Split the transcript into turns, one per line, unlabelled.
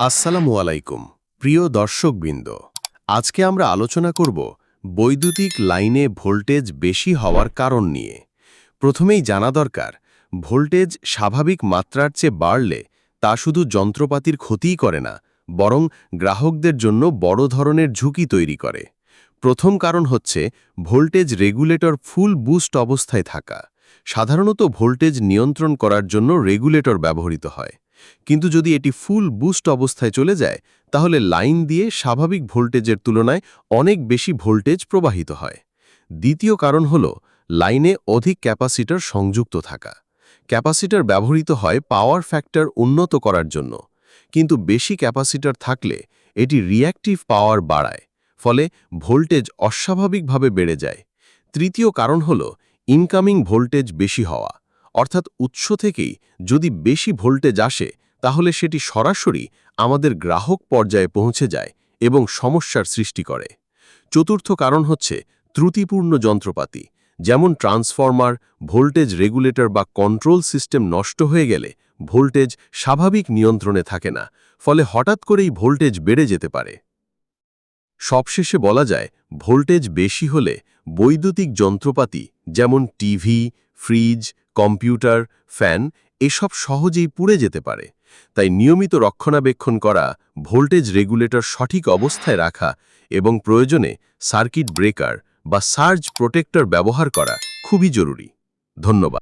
আসসালামু আলাইকুম, প্রিয় দর্শকবৃন্দ। আজকে আমরা আলোচনা করব বৈদ্যুতিক লাইনে ভোল্টেজ বেশি হওয়ার কারণ নিয়ে। প্রথমেই জানা দরকার, ভোল্টেজ স্বাভাবিক মাত্রার চেয়ে বাড়লে তা শুধু যন্ত্রপাতির ক্ষতিই করে না, বরং গ্রাহকদের জন্য বড় ধরনের ঝুঁকি তৈরি করে। প্রথম কারণ হচ্ছে ভোল্টেজ রেগুলেটর ফুল বুস্ট অবস্থায় থাকা। সাধারণত ভোল্টেজ নিয়ন্ত্রণ করার জন্য রেগুলেটর ব্যবহৃত হয়। কিন্তু যদি এটি ফুল বুস্ট অবস্থায় চলে যায়, তাহলে লাইন দিয়ে স্বাভাবিক ভোল্টেজের তুলনায় অনেক বেশি ভোল্টেজ প্রবাহিত হয়। দ্বিতীয় কারণ হল, লাইনে অধিক ক্যাপাসিটর সংযুক্ত থাকা। ক্যাপাসিটর ব্যবহৃত হয় পাওয়ার ফ্যাক্টর উন্নত করার জন্য। কিন্তু বেশি ক্যাপাসিটর থাকলে এটি রিঅ্যাক্টিভ পাওয়ার বাড়ায়, ফলে ভোল্টেজ অস্বাভাবিকভাবে বেড়ে যায়। তৃতীয় কারণ হল, ইনকামিং ভোল্টেজ বেশি হওয়া। অর্থাৎ উৎস থেকেই যদি বেশি ভোল্টেজ আসে, তাহলে সেটি সরাসরি আমাদের গ্রাহক পর্যায়ে পৌঁছে যায় এবং সমস্যার সৃষ্টি করে। চতুর্থ কারণ হচ্ছে ত্রুটিপূর্ণ যন্ত্রপাতি, যেমন ট্রান্সফর্মার, ভোল্টেজ রেগুলেটর বা কন্ট্রোল সিস্টেম নষ্ট হয়ে গেলে ভোল্টেজ স্বাভাবিক নিয়ন্ত্রণে থাকে না, ফলে হঠাৎ করেই ভোল্টেজ বেড়ে যেতে পারে। সবশেষে বলা যায়, ভোল্টেজ বেশি হলে বৈদ্যুতিক যন্ত্রপাতি, যেমন টিভি, ফ্রিজ কম্পিউটার, ফ্যান এসব সহজেই পুড়ে যেতে পারে। তাই নিয়মিত রক্ষণাবেক্ষণ করা, ভোল্টেজ রেগুলেটর সঠিক অবস্থায় রাখা এবং প্রয়োজনে সার্কিট ব্রেকার বা সার্জ প্রোটেক্টর ব্যবহার করা খুবই জরুরি। ধন্যবাদ।